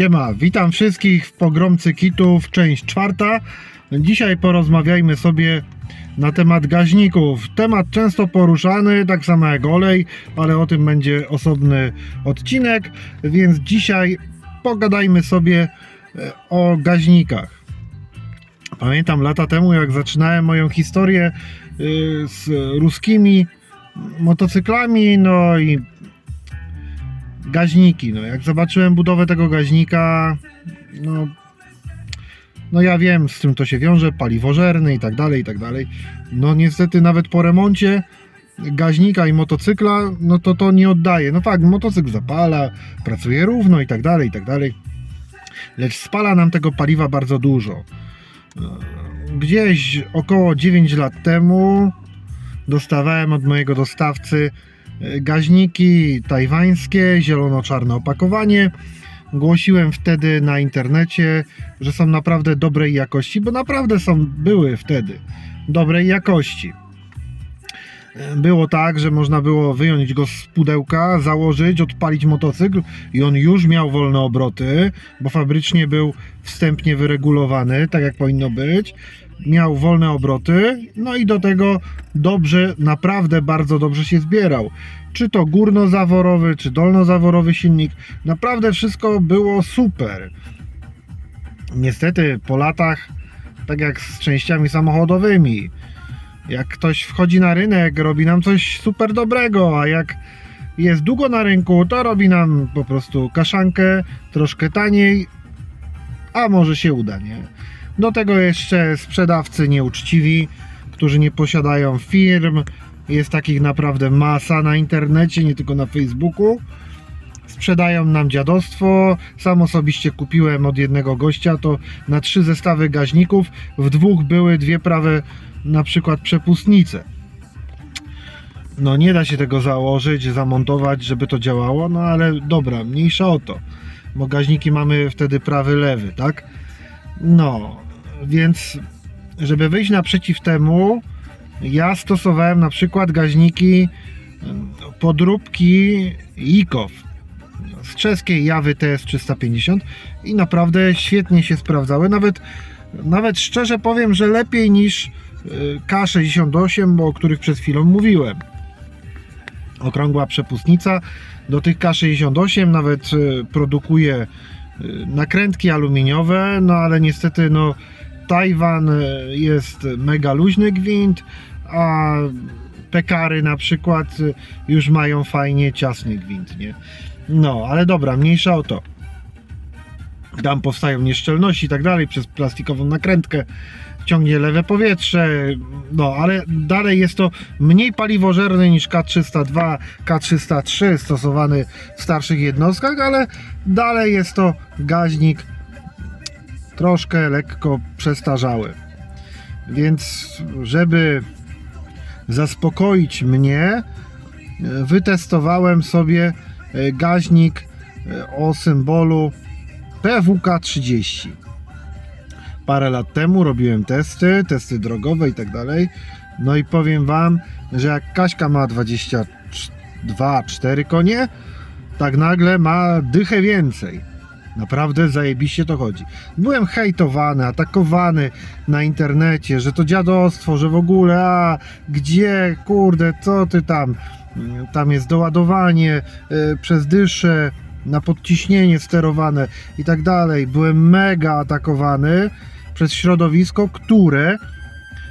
Siema, witam wszystkich w Pogromcy Kitów, część czwarta. Dzisiaj porozmawiajmy sobie na temat gaźników. Temat często poruszany, tak samo jak olej, ale o tym będzie osobny odcinek, więc dzisiaj pogadajmy sobie e, o gaźnikach. Pamiętam lata temu, jak zaczynałem moją historię e, z ruskimi motocyklami, no i gaźniki. No, jak zobaczyłem budowę tego gaźnika, no, no ja wiem, z czym to się wiąże, paliwożerny i tak dalej, i tak dalej. No niestety nawet po remoncie gaźnika i motocykla, no to to nie oddaje. No tak, motocykl zapala, pracuje równo i tak dalej, i tak dalej. Lecz spala nam tego paliwa bardzo dużo. Gdzieś około 9 lat temu dostawałem od mojego dostawcy gaźniki tajwańskie, zielono-czarne opakowanie. Głosiłem wtedy na internecie, że są naprawdę dobrej jakości, bo naprawdę są, były wtedy dobrej jakości. Było tak, że można było wyjąć go z pudełka, założyć, odpalić motocykl i on już miał wolne obroty, bo fabrycznie był wstępnie wyregulowany, tak jak powinno być. Miał wolne obroty, no i do tego dobrze, naprawdę bardzo dobrze się zbierał. Czy to górnozaworowy, czy dolnozaworowy silnik, naprawdę wszystko było super. Niestety po latach, tak jak z częściami samochodowymi, jak ktoś wchodzi na rynek, robi nam coś super dobrego, a jak jest długo na rynku, to robi nam po prostu kaszankę troszkę taniej, a może się uda, nie? Do tego jeszcze sprzedawcy nieuczciwi, którzy nie posiadają firm. Jest takich naprawdę masa na internecie, nie tylko na Facebooku. Sprzedają nam dziadostwo. Sam osobiście kupiłem od jednego gościa to na trzy zestawy gaźników. W dwóch były dwie prawe na przykład przepustnice. No nie da się tego założyć, zamontować, żeby to działało, no ale dobra, mniejsza o to. Bo gaźniki mamy wtedy prawy, lewy, tak? No, więc żeby wyjść naprzeciw temu, ja stosowałem na przykład gaźniki em, podróbki IKOW z czeskiej Jawy TS350 i naprawdę świetnie się sprawdzały. Nawet, nawet szczerze powiem, że lepiej niż y, K68, bo o których przed chwilą mówiłem. Okrągła przepustnica. Do tych K68 nawet y, produkuje y, nakrętki aluminiowe, no ale niestety no Tajwan y, jest mega luźny gwint, a pekary na przykład y, już mają fajnie ciasny gwint, nie? No, ale dobra, mniejsza o to. Tam powstają nieszczelności i tak dalej przez plastikową nakrętkę. Ciągnie lewe powietrze, no ale dalej jest to mniej paliwożerny niż K302, K303 stosowany w starszych jednostkach, ale dalej jest to gaźnik troszkę lekko przestarzały. Więc żeby zaspokoić mnie, e, wytestowałem sobie e, gaźnik e, o symbolu PWK30. Parę lat temu robiłem testy, testy drogowe i tak dalej. No i powiem wam, że jak Kaśka ma 22-4 konie, tak nagle ma dychę więcej. Naprawdę zajebiście to chodzi. Byłem hejtowany, atakowany na internecie, że to dziadostwo, że w ogóle, a gdzie, kurde, co ty tam? Tam jest doładowanie y, przez dyszę, na podciśnienie sterowane i tak dalej. Byłem mega atakowany przez środowisko, które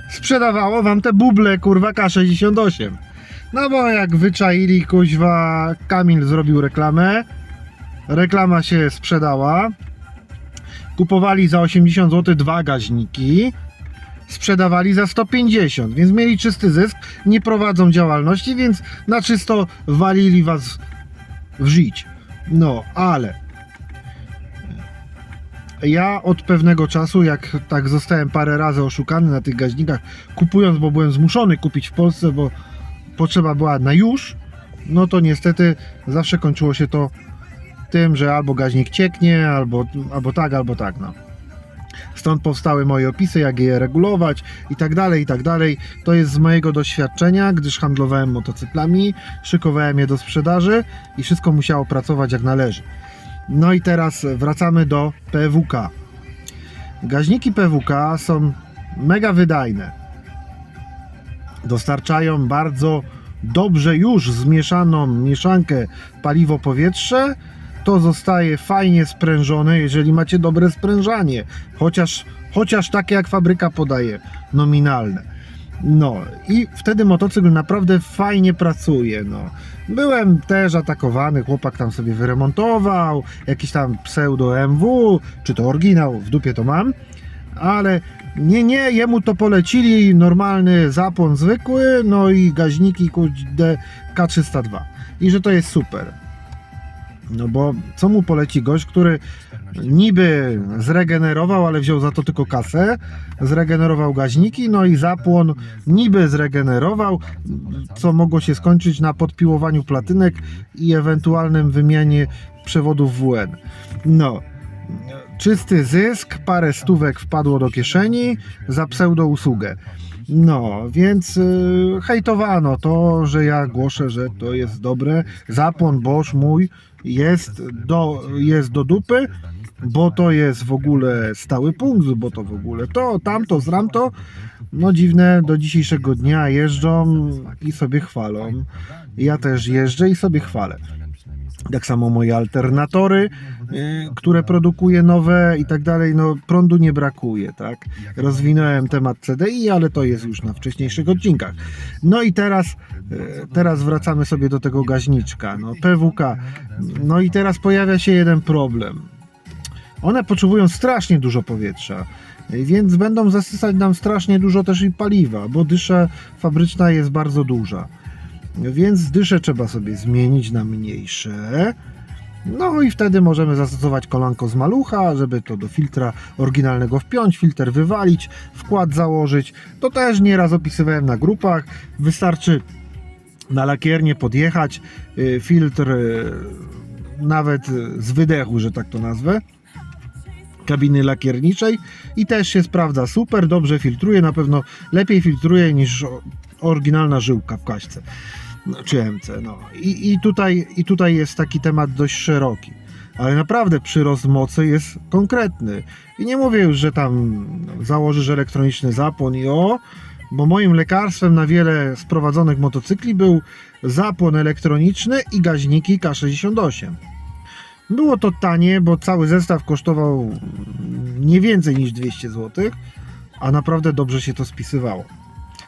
sprzedawało wam te buble, kurwa, K68. No bo jak wyczaili, kuźwa, Kamil zrobił reklamę, reklama się sprzedała, kupowali za 80 zł dwa gaźniki, sprzedawali za 150, więc mieli czysty zysk, nie prowadzą działalności, więc na czysto walili was w żyć. No, ale ja od pewnego czasu, jak tak zostałem parę razy oszukany na tych gaźnikach, kupując, bo byłem zmuszony kupić w Polsce, bo potrzeba była na już, no to niestety zawsze kończyło się to tym, że albo gaźnik cieknie, albo, albo tak, albo tak, no. Stąd powstały moje opisy, jak je regulować i tak dalej, i tak dalej. To jest z mojego doświadczenia, gdyż handlowałem motocyklami, szykowałem je do sprzedaży i wszystko musiało pracować jak należy. No i teraz wracamy do PWK. Gaźniki PWK są mega wydajne. Dostarczają bardzo dobrze już zmieszaną mieszankę paliwo-powietrze. To zostaje fajnie sprężone, jeżeli macie dobre sprężanie. Chociaż, chociaż takie jak fabryka podaje, nominalne. No i wtedy motocykl naprawdę fajnie pracuje. No. Byłem też atakowany, chłopak tam sobie wyremontował, jakiś tam pseudo MW, czy to oryginał, w dupie to mam, ale nie, nie, jemu to polecili normalny zapłon zwykły, no i gaźniki kurde K302 i że to jest super. No bo co mu poleci gość, który niby zregenerował, ale wziął za to tylko kasę, zregenerował gaźniki, no i zapłon niby zregenerował, co mogło się skończyć na podpiłowaniu platynek i ewentualnym wymianie przewodów WN. No, czysty zysk, parę stówek wpadło do kieszeni za pseudo usługę. No, więc yy, hejtowano to, że ja głoszę, że to jest dobre. Zapłon Bosch mój jest do, jest do dupy, bo to jest w ogóle stały punkt, bo to w ogóle to, tamto, zramto. No dziwne, do dzisiejszego dnia jeżdżą i sobie chwalą. Ja też jeżdżę i sobie chwalę. Tak samo moje alternatory, y, które produkuję nowe i tak dalej, no prądu nie brakuje, tak? Rozwinąłem temat CDI, ale to jest już na wcześniejszych odcinkach. No i teraz, y, teraz wracamy sobie do tego gaźniczka, no PWK. No i teraz pojawia się jeden problem. One potrzebują strasznie dużo powietrza, y, więc będą zasysać nam strasznie dużo też i paliwa, bo dysza fabryczna jest bardzo duża. Więc dyszę trzeba sobie zmienić na mniejsze. No i wtedy możemy zastosować kolanko z malucha, żeby to do filtra oryginalnego wpiąć, filtr wywalić, wkład założyć. To też nieraz opisywałem na grupach. Wystarczy na lakiernię podjechać, y, filtr y, nawet z wydechu, że tak to nazwę kabiny lakierniczej i też się sprawdza super, dobrze filtruje, na pewno lepiej filtruje niż oryginalna żyłka w kaśce no, czy MC. No. I, i, tutaj, I tutaj jest taki temat dość szeroki. Ale naprawdę przyrost mocy jest konkretny. I nie mówię już, że tam no, założysz elektroniczny zapłon i o, bo moim lekarstwem na wiele sprowadzonych motocykli był zapłon elektroniczny i gaźniki K68. Było to tanie, bo cały zestaw kosztował nie więcej niż 200 zł, a naprawdę dobrze się to spisywało.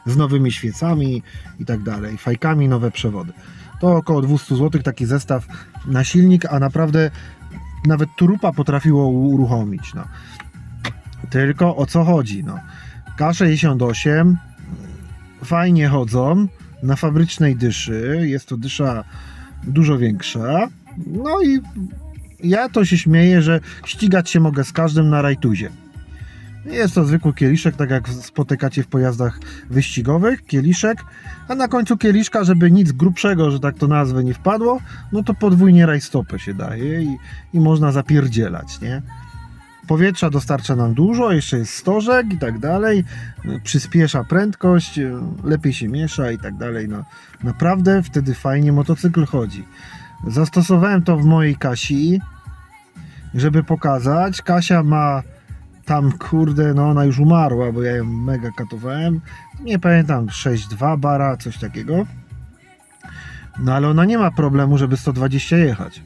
Z nowymi świecami i tak dalej, fajkami, nowe przewody. To około 200 zł taki zestaw na silnik, a naprawdę nawet turupa potrafiło uruchomić. No. Tylko o co chodzi? No. K68 fajnie chodzą na fabrycznej dyszy. Jest to dysza dużo większa. No i ja to się śmieję, że ścigać się mogę z każdym na rajtuzie. Jest to zwykły kieliszek, tak jak spotykacie w pojazdach wyścigowych, kieliszek, a na końcu kieliszka, żeby nic grubszego, że tak to nazwę, nie wpadło, no to podwójnie rajstopę się daje i, i można zapierdzielać, nie? Powietrza dostarcza nam dużo, jeszcze jest stożek i tak dalej, przyspiesza prędkość, lepiej się miesza i tak dalej, no naprawdę wtedy fajnie motocykl chodzi. Zastosowałem to w mojej Kasi, żeby pokazać. Kasia ma tam, kurde, no ona już umarła, bo ja ją mega katowałem. Nie pamiętam, 6,2 bara, coś takiego. No ale ona nie ma problemu, żeby 120 jechać.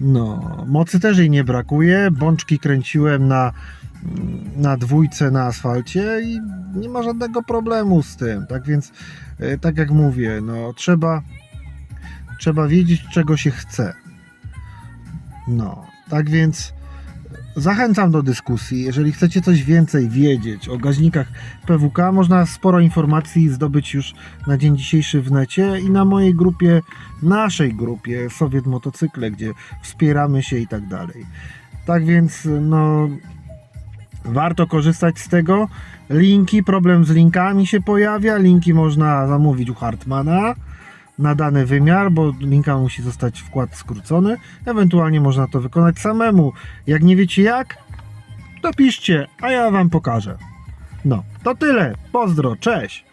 No, mocy też jej nie brakuje. Bączki kręciłem na, na dwójce na asfalcie i nie ma żadnego problemu z tym. Tak więc, e, tak jak mówię, no trzeba trzeba wiedzieć, czego się chce. No, tak więc zachęcam do dyskusji. Jeżeli chcecie coś więcej wiedzieć o gaźnikach PWK, można sporo informacji zdobyć już na dzień dzisiejszy w necie i na mojej grupie, naszej grupie Sowiet Motocykle, gdzie wspieramy się i tak dalej. Tak więc, no, warto korzystać z tego. Linki, problem z linkami się pojawia. Linki można zamówić u Hartmana na dany wymiar, bo linka musi zostać wkład skrócony. Ewentualnie można to wykonać samemu. Jak nie wiecie jak, to piszcie, a ja wam pokażę. No, to tyle. Pozdro, cześć.